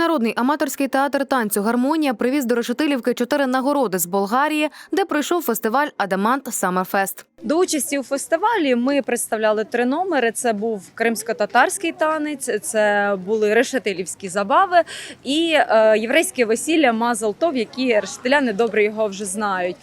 Народний аматорський театр танцю Гармонія привіз до Решетилівки чотири нагороди з Болгарії, де пройшов фестиваль Адамант Саммерфест. До участі у фестивалі ми представляли три номери: це був кримсько-татарський танець, це були решетилівські забави і е, єврейське весілля Мазалтов, які решетиляни добре його вже знають.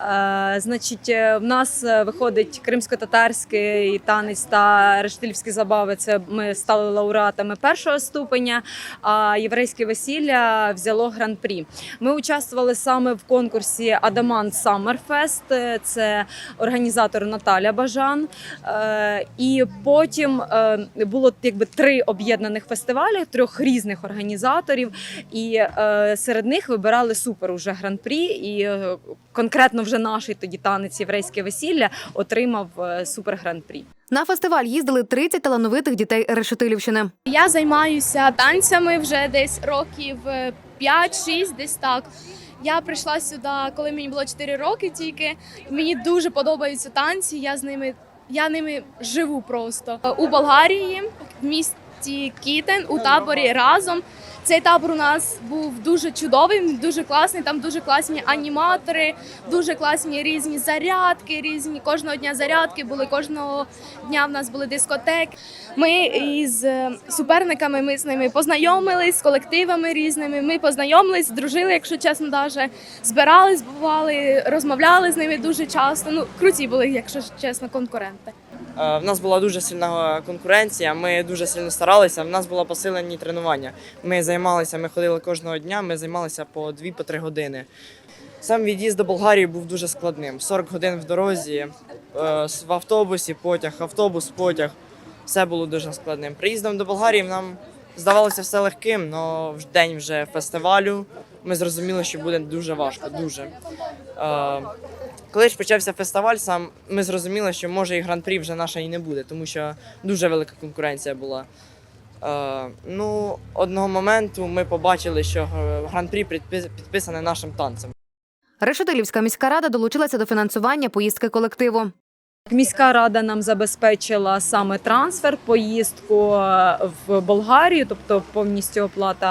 Е, значить, е, в нас виходить кримсько-татарський танець та решетилівські забави. Це ми стали лауреатами першого ступеня. А єврейське весілля взяло гран-прі. Ми участвували саме в конкурсі Адамант Саммерфест. Це організатор Наталя Бажан. Е, І потім е, було якби три об'єднаних фестивалі трьох різних організаторів. І е, серед них вибирали супер уже гран-прі. І конкретно вже наш тоді танець єврейське весілля отримав супер гран-прі. На фестиваль їздили 30 талановитих дітей Решетилівщини. Я займаюся танцями вже десь років е, 5-6, десь так. Я прийшла сюди, коли мені було 4 роки тільки. Мені дуже подобаються танці. Я з ними, я ними живу просто у Болгарії, в місті Кітен, у таборі разом. Цей табор у нас був дуже чудовий, дуже класний. Там дуже класні аніматори, дуже класні різні зарядки. Різні кожного дня зарядки були. Кожного дня в нас були дискотеки. Ми із е, суперниками ми з ними познайомились, з колективами різними. Ми познайомились, дружили, якщо чесно, даже збирались, бували, розмовляли з ними дуже часто. Ну круті були, якщо чесно, конкуренти. Е, В нас була дуже сильна конкуренція. Ми дуже сильно старалися. В нас було посилені тренування. Ми займалися, ми ходили кожного дня. Ми займалися по 2-3 години. Сам від'їзд до Болгарії був дуже складним. 40 годин в дорозі, е, в автобусі, потяг, автобус, потяг. Все було дуже складним. Приїздом до Болгарії нам здавалося все легким, але в день вже фестивалю ми зрозуміли, що буде дуже важко. Дуже. Коли ж почався фестиваль, сам ми зрозуміли, що може і гран-прі вже наша і не буде, тому що дуже велика конкуренція була. Е, ну, одного моменту ми побачили, що е, гран-прі підпис- підписане нашим танцем. Решетилівська міська рада долучилася до фінансування поїздки колективу. Міська рада нам забезпечила саме трансфер, поїздку е, в Болгарію, тобто повністю оплата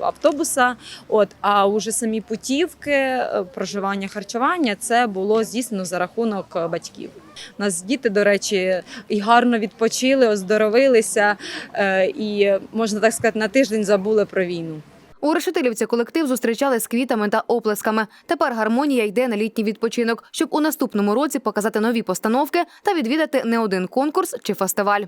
автобуса. От а уже самі путівки, е, проживання, харчування це було здійснено за рахунок е, батьків. У нас діти, до речі, і гарно відпочили, оздоровилися, і можна так сказати, на тиждень забули про війну. У Решетилівці колектив зустрічали з квітами та оплесками. Тепер гармонія йде на літній відпочинок, щоб у наступному році показати нові постановки та відвідати не один конкурс чи фестиваль.